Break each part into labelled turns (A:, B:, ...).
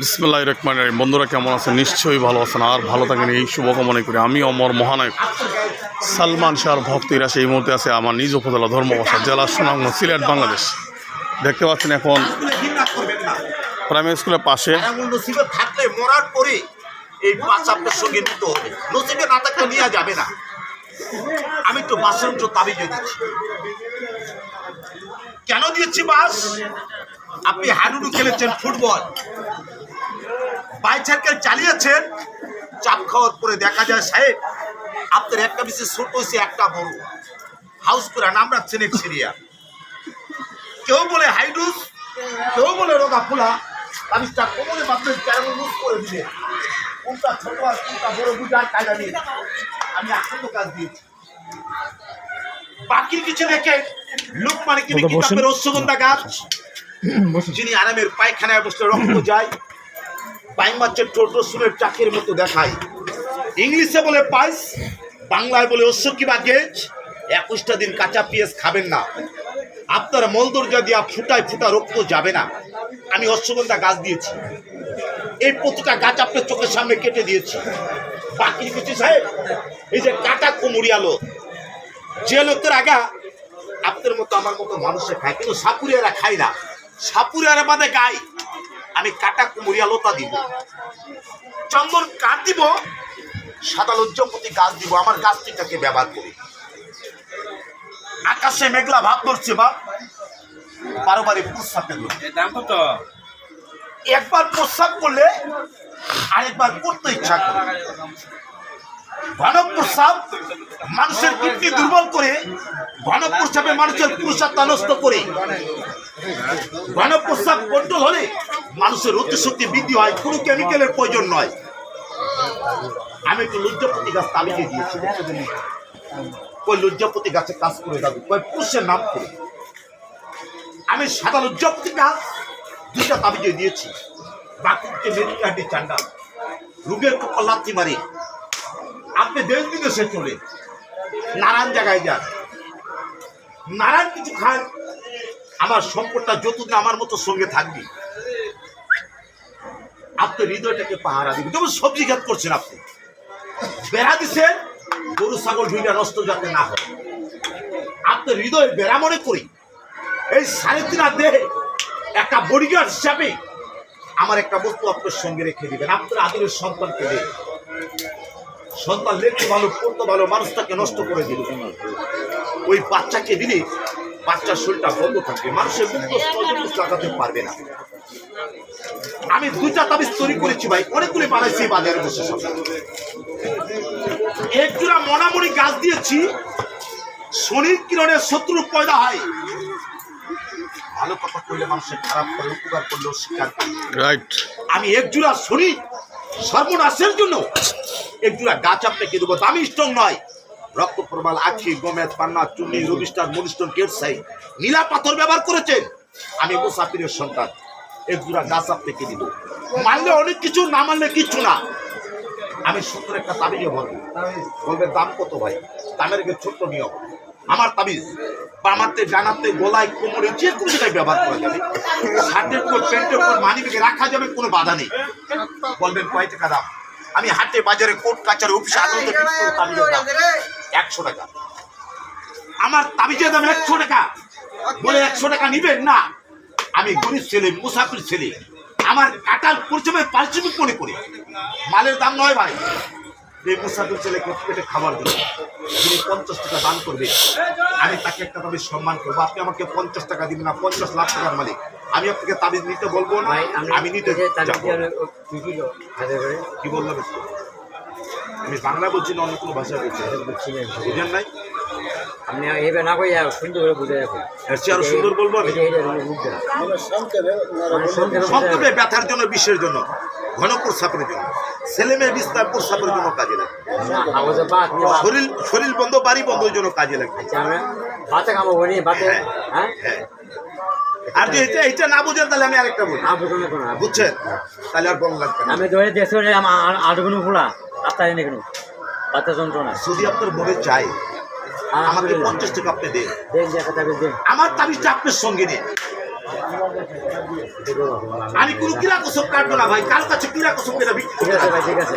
A: বিসমুল্লাহ রহমান রহিম। বন্ধুরা কেমন আছেন? নিশ্চয়ই ভালো আছেন আর ভালো থাকেন। এই শুভকামনা করি। আমি অমর মহানায়ক সালমান শাহর ভক্তিরা সেই মুহূর্তে আছে আমার নিজ উপজেলা ধর্মবাসা, জেলা সুনামগঞ্জ, সিলেট, বাংলাদেশ। দেখতে পাচ্ছেন এখন প্রাইমারি স্কুলের পাশে।
B: থাকলে মরার পরে এই সঙ্গে যাবে না। আমি তো বাসের তাবিজ দিচ্ছি। কেন দিয়েছি বাস? আপনি হাডুডু খেলেছেন ফুটবল। বাইসাইকেল চালিয়েছেন চাপ খাওয়ার পরে দেখা যায় সাহেব আপনার একটা বেশি ছোট হয়েছে একটা বড়। হাউস করে নাম রাখছেন এক্সেরিয়া কেউ বলে হাইডুস কেউ বলে রোগা ফুলা। তাবিজটা কোমরে বাপের ক্যারাম লুজ করে দিবে কোনটা ছোট আর কোনটা বড় বুঝার কায়দা নেই। আমি আনন্দ কাজ দিয়েছি। বাকির কিছু দেখে লোক মানে কি কিতাবের রসগন্ধা গাছ। যিনি আরামের পায়খানায় বসলে রক্ত যায় পাইন মাছের ছোট সুরের চাকের মতো দেখায়। ইংলিশে বলে পাইস বাংলায় বলে অশ্ব কিবা গেজ, একুশটা দিন কাঁচা পেঁয়াজ খাবেন না। আপনার মলদর্জা দিয়া ফুটায় ফুটা রক্ত যাবে না। আমি অশ্বগন্ধা গাছ দিয়েছি। এই প্রতিটা গাছ আপনার চোখের সামনে কেটে দিয়েছি। বাকি কিছু সাহেব, এই যে কাটা কুমুরি আলো, যে লোকের আগা, আপনার মতো, আমার মতো মানুষে খায়, কিন্তু সাপুরিয়ারা খায় না। সাপুরিয়ারা বাদে গাই। আমি কাটা কুমুরিয়া লতা দিব। চন্দন কাঠ দিব সাদা লজ্জপতি গাছ দিব। আমার গাছটিটাকে ব্যবহার করি। আকাশে মেঘলা ভাব ধরছে বা বারোবারে প্রস্রাবের লোক
C: দাম কত?
B: একবার প্রস্রাব করলে আরেকবার করতে ইচ্ছা করে। ঘন প্রস্রাব মানুষের কিডনি দুর্বল করে ঘন প্রস্রাবে মানুষের পুরুষাত্মা নষ্ট করে। ঘন প্রস্রাব কন্ট্রোল হলে মানুষের শক্তি বৃদ্ধি হয়, কোনো কেমিক্যালের প্রয়োজন নয়। আমি একটু লজ্জাপতি গাছ তালিকে দিয়েছি ওই লজ্জাপতি গাছে কাজ করে যাবে ওই পুরুষের নাম করে। আমি সাদা লজ্জাপতি গাছ দুইটা তাবিজে দিয়েছি বাকিকে মেডিকাটি চান্ডা রোগের কপাল লাথি মারি। আপনি দেশ বিদেশে চলে নারায়ণ জায়গায় যান। নারায়ণ কিছু খান, আমার সম্পদটা যতদিন আমার মতো সঙ্গে থাকবে আপনার হৃদয়টাকে পাহারা দিবে যেমন সবজি ঘাত করছেন আপনি, বেড়া দিচ্ছেন গরু, ছাগল ভিড়া নষ্ট যাতে না হয়। আপনি হৃদয়ের বেড়া মনে করি, এই সাড়ে তিন দেহে একটা বডিগার্ড হিসাবে আমার একটা বস্তু আপনার সঙ্গে রেখে দিবেন, আপনার আদরের সন্তানকে দেবেন। সন্তান লেখতে ভালো পড়তে ভালো মানুষটাকে নষ্ট করে দিল। ওই বাচ্চাকে দিলে বাচ্চার শরীরটা বন্ধ থাকবে মানুষের সহজে লাগাতে পারবে না। আমি দুইটা তাবিজ তৈরি করেছি ভাই অনেকগুলি বানাইছি বাজারে বসে সব এক জোড়া মনামনি গাছ দিয়েছি শনির কিরণের শত্রু পয়দা হয়। ভালো কথা করলে মানুষের খারাপ করে উপকার করলেও স্বীকার করে।
A: রাইট
B: আমি এক জোড়া শনি সর্বনাশের জন্য এক জোড়া গাছ আপনাকে দেবো। দামি স্ট্রং নয়। রক্ত প্রবাল, আখি গমেদ পান্না চুনি রবিস্টার, মনিস্টন কেটসাই নীলা পাথর ব্যবহার করেছেন। আমি মুসাফিরের সন্তান। এক জোড়া গাছ আপনাকে দিব। মানলে অনেক কিছু, না মানলে কিচ্ছু না। আমি সুন্দর একটা তাবিজে বলব। বলবে দাম কত ভাই? দামের আগে ছোট্ট নিয়ম। আমার তাবিজ, বামাতে, ডানাতে, গোলায়, কোমরে, যে কোনো জায়গায় ব্যবহার করা যাবে। শার্টের কোট প্যান্টের কোট মানি রাখা যাবে, কোনো বাধা নেই। বলবেন, কয় টাকা দাম? আমি হাটে বাজারে কোর্ট কাচারে অফিসে আদালতে একশো টাকা। আমার তাবিজের দাম একশো টাকা। বলে একশো টাকা নিবেন? না। আমি গরিব ছেলে মুসাফির ছেলে। আমার কাটার পরিচয় পারিশ্রমিক মনে করি। মালের দাম নয় ভাই। এই মুসাফির ছেলেকে পেটে খাবার দেবে যিনি পঞ্চাশ টাকা দান করবে। আমি তাকে একটা তাবিজ সম্মান করব। আপনি আমাকে পঞ্চাশ টাকা দিবেন না পঞ্চাশ লাখ টাকার মালিক। আমি আপনাকে তাবিজ নিতে বলব না আমি নিতে যাব কি বললাম আমি বাংলা বলছি না অন্য কোনো ভাষা বলছি? বুঝেন নাই?
C: আপনি এবার না কই সুন্দর করে বুঝে রাখো
B: এর চেয়ে আরও সুন্দর বলব আমি? সংক্ষেপে ব্যথার জন্য বিশ্বের জন্য ঘন প্রস্রাবের জন্য। ছেলে মেয়ে বিস্তার প্রস্রাবের জন্য কাজে লাগে শরীর শরীর বন্ধ বাড়ি বন্ধের জন্য কাজে লাগে
C: বাচ্চা কামাবো বাচ্চা হ্যাঁ?
B: হ্যাঁ। আর যদি এটা এটা না বুঝেন তাহলে আমি আরেকটা বলি।
C: আবু কোনো কোনো।
B: বুঝছেন? তাহলে আর বলা লাগবে
C: আমি ধরে দেশে আমার আটগুলো ফুলা? রাস্তায় এনে কেন? বাচ্চা যন্ত্রণা।
B: যদি আপনার মনে চাই আমাকে পঞ্চাশ টাকা আপনি দেন। আমার তাবিজটা আপনার সঙ্গে নিন। আমি কোনো কিরা কসম কাটবো না ভাই। কার কাছে কিরা কসম কেনা বিক্রি
C: আছে ভাই ঠিক আছে।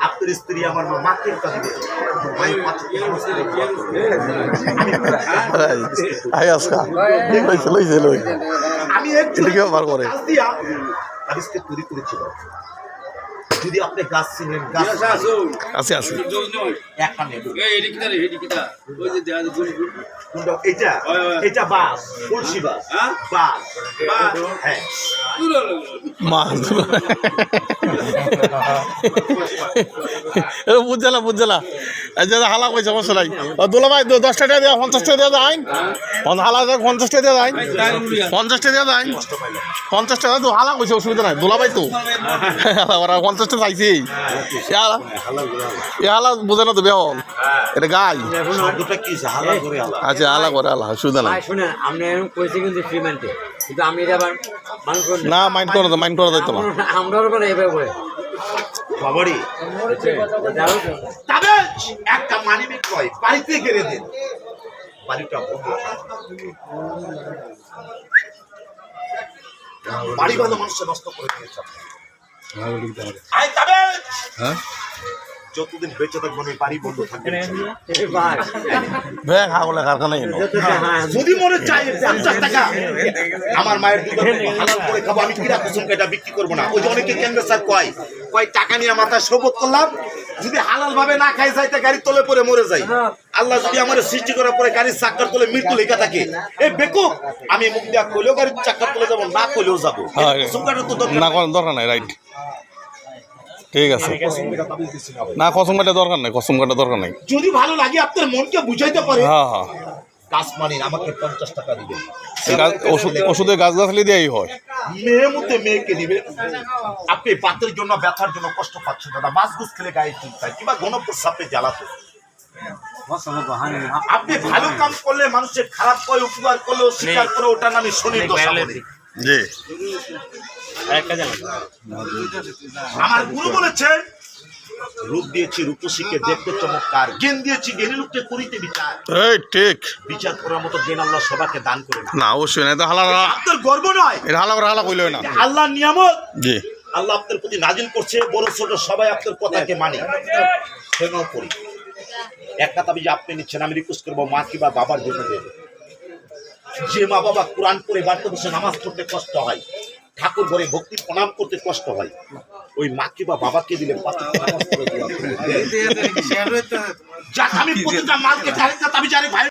B: আপনার স্ত্রী আমার মা মাকে
A: আজকা।
B: আমি গাছকে তৈরি করেছিল যদি আপনি গাছ চিনেন গাছ
A: আছে আছে।
B: একটা নেব এটা এটা বাস। তুলসী বাস বাস হ্যাঁ।
A: মা বুঝলা বুঝলা এই যে হালা কইছে সমস্যা নাই। দুলা ভাই দ- দশ টাকা দেওয়া পঞ্চাশ টাকা দেওয়া পঞ্চ- হালা দেওয়া পঞ্চাশ টাকা দেওয়া যায় পঞ্চাশ টাকা দেওয়া যায় পঞ্চাশ টাকা তো হালা কইছে অসুবিধা নাই। দুলা ভাই তো ওরা পঞ্চাশ টাকা চাইছি। এ হালা বুঝে না তো বেহল এটা গাই। আচ্ছা হালা করে হালা অসুবিধা নাই।
C: ভাই আপনি এরকম কইছে কিন্তু কিন্তু আমি এটা আবার মানুষ
A: না। মাইন্ড করা মাইন্ড করা
C: মানে এভাবে করে।
B: বাবারি তবে একটা মানিবে কয় বাড়িতে গেড়ে দেন বাড়িটা বন্ধ। বাড়ি ভালো মানুষের নষ্ট করে দিয়েছে। তবে যতদিন বেঁচে থাকব আমি বাড়ি বন্ধ থাকবে।
A: ব্যাগ হাগলে
C: হ্যাঁ
B: যদি মনে চাই পঞ্চাশ টাকা আমার মায়ের দুধ হালাল করে খাব আমি কিরা কুসুম এটা বিক্রি করব না? ওই যে অনেকে কেন্দ্র স্যার কয় কয় টাকা নিয়ে সবত করলাম যদি হালাল ভাবে না খাই গাড়ি তলে পরে মরে যাই। আল্লাহ যদি আমার সৃষ্টি করার পরে গাড়ির চাক্কার তলে মৃত্যু লেখা থাকে এই বেকুব আমি মুখ দিয়া কইলেও গাড়ির চাক্কার তলে যাব না কইলেও যাব। তো দরকার
A: নাই রাইট। ঠিক আছে।
B: না।
A: না কসম কাটা দরকার নাই কসম কাটা দরকার নাই।
B: যদি ভালো লাগে আপনার মনকে বুঝাইতে পারে।
A: হ্যাঁ হ্যাঁ।
B: কাজ মানিন আমাকে পঞ্চাশ টাকা
A: গাছ- ওষুধ গাছ গাছলি দিয়েই হয়।
B: মেয়ে মধ্যে মেয়েকে দিবে। আপনি বাতের জন্য ব্যথার জন্য কষ্ট পাচ্ছেন দাদা মাছ গুছ খেলে গায়ে চিন্তায় কিংবা গণপুর সাপে জ্বালাতো। আপনি ভালো কাম করলে মানুষের খারাপ করে উপকার করলে স্বীকার করে ওটার নামে শনির দশা
A: জি।
B: আমার গুরু বলেছে রূপ দিয়েছি রূপসীকে দেখতে চমৎকার। জ্ঞান দিয়েছি জ্ঞানী লোককে করিতে বিচার।
A: ঠিক।
B: বিচার করার মতো জ্ঞান আল্লাহ সবাকে দান করে না
A: অবশ্যই না হালা
B: আপনার গর্ব নয়।
A: এটা হালা করে হালা কইলই না।
B: আল্লাহ নিয়ামত।
A: জি।
B: আল্লাহ আপনার প্রতি নাজিল করছে বড় ছোট সবাই আপনার কথাকে মানে। সেটাও করি। একটা তাবি যে আপনি নিচ্ছেন আমি রিকোয়েস্ট করব মা কি বা বাবার জন্য দেবে? যে মা বাবা কোরআন পড়ে বাড়িতে বসে নামাজ পড়তে কষ্ট হয় ঠাকুর ঘরে ভক্তি প্রণাম করতে কষ্ট হয়। ওই মাকে বা বাবাকে দিলে আমি মালকে আমি জানি ভাই